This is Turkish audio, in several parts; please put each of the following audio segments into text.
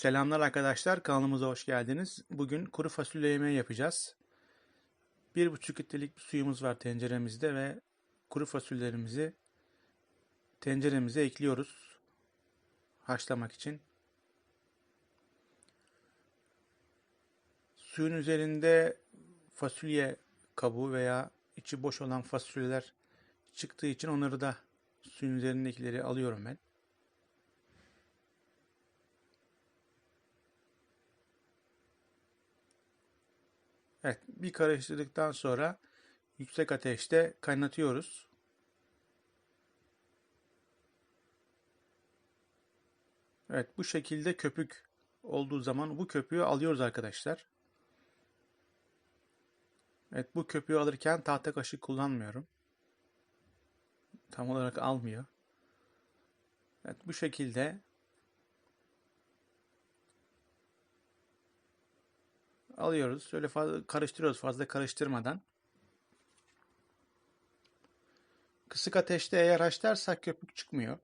Selamlar arkadaşlar, kanalımıza hoş geldiniz. Bugün kuru fasulye yemeği yapacağız. 1,5 litrelik suyumuz var tenceremizde ve kuru fasulyelerimizi tenceremize ekliyoruz haşlamak için. Suyun üzerinde fasulye kabuğu veya içi boş olan fasulyeler çıktığı için onları da suyun üzerindekileri alıyorum ben. Evet, bir karıştırdıktan sonra yüksek ateşte kaynatıyoruz. Evet, bu şekilde köpük olduğu zaman bu köpüğü alıyoruz arkadaşlar. Evet, bu köpüğü alırken tahta kaşık kullanmıyorum. Tam olarak almıyor. Evet, bu şekilde alıyoruz. Şöyle fazla karıştırıyoruz fazla karıştırmadan. Kısık ateşte eğer haşlarsak köpük çıkmıyor.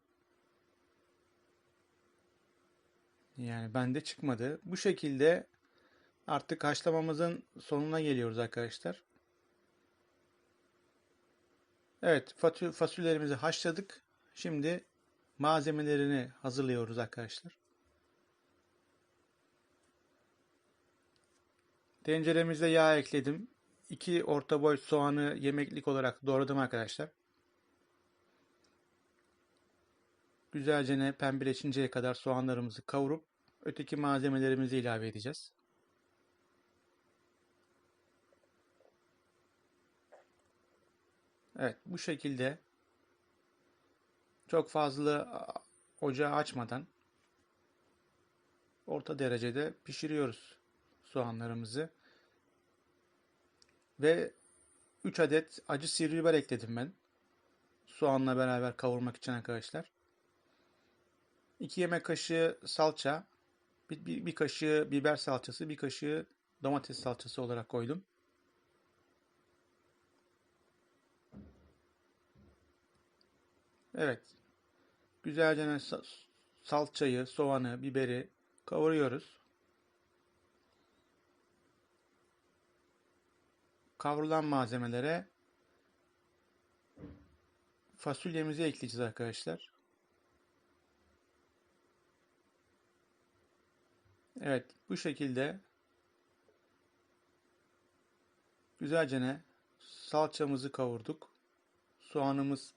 Yani bende çıkmadı. Bu şekilde artık haşlamamızın sonuna geliyoruz arkadaşlar. Evet fasulyelerimizi haşladık. Şimdi malzemelerini hazırlıyoruz arkadaşlar. Tenceremize yağ ekledim. 2 orta boy soğanı yemeklik olarak doğradım arkadaşlar. Güzelce ne pembeleşinceye kadar soğanlarımızı kavurup öteki malzemelerimizi ilave edeceğiz. Evet bu şekilde çok fazla ocağı açmadan orta derecede pişiriyoruz soğanlarımızı. Ve 3 adet acı sivri biber ekledim ben. Soğanla beraber kavurmak için arkadaşlar. 2 yemek kaşığı salça, bir, bir, bir kaşığı biber salçası, bir kaşığı domates salçası olarak koydum. Evet. Güzelce salçayı, soğanı, biberi kavuruyoruz. Kavrulan malzemelere fasulyemizi ekleyeceğiz arkadaşlar. Evet bu şekilde güzelce ne salçamızı kavurduk. Soğanımız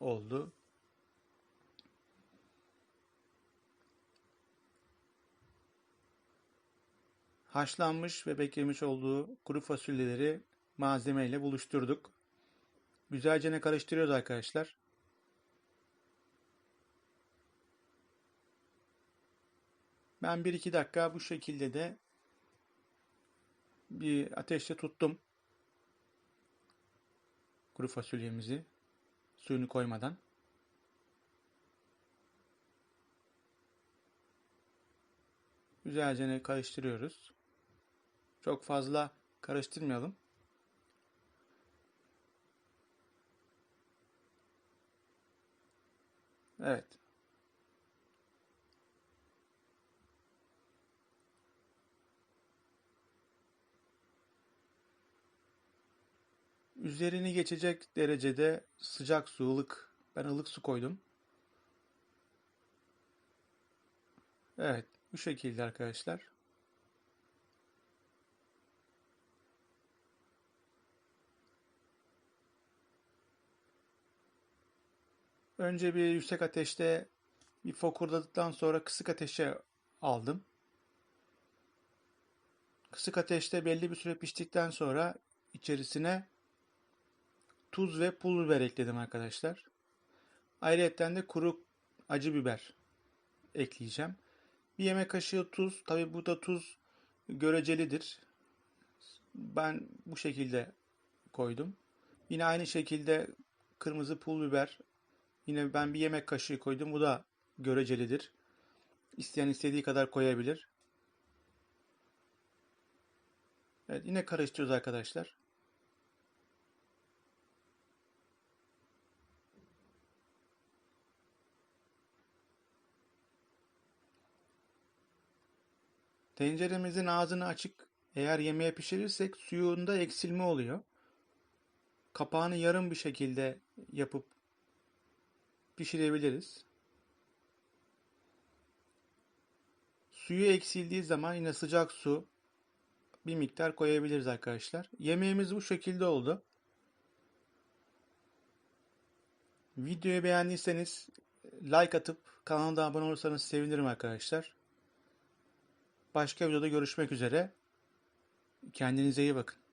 oldu. Haşlanmış ve beklemiş olduğu kuru fasulyeleri malzeme ile buluşturduk. Güzelce ne karıştırıyoruz arkadaşlar. Ben 1-2 dakika bu şekilde de bir ateşte tuttum. Kuru fasulyemizi suyunu koymadan. Güzelce karıştırıyoruz. Çok fazla karıştırmayalım. Evet. Üzerini geçecek derecede sıcak su, ılık. Ben ılık su koydum. Evet, bu şekilde arkadaşlar. Önce bir yüksek ateşte bir fokurdadıktan sonra kısık ateşe aldım. Kısık ateşte belli bir süre piştikten sonra içerisine tuz ve pul biber ekledim arkadaşlar. Ayrıca de kuru acı biber ekleyeceğim. Bir yemek kaşığı tuz. Tabi burada tuz görecelidir. Ben bu şekilde koydum. Yine aynı şekilde kırmızı pul biber Yine ben bir yemek kaşığı koydum. Bu da görecelidir. İsteyen istediği kadar koyabilir. Evet yine karıştırıyoruz arkadaşlar. Tenceremizin ağzını açık eğer yemeğe pişirirsek suyunda eksilme oluyor. Kapağını yarım bir şekilde yapıp pişirebiliriz. Suyu eksildiği zaman yine sıcak su bir miktar koyabiliriz arkadaşlar. Yemeğimiz bu şekilde oldu. Videoyu beğendiyseniz like atıp kanala da abone olursanız sevinirim arkadaşlar. Başka videoda görüşmek üzere. Kendinize iyi bakın.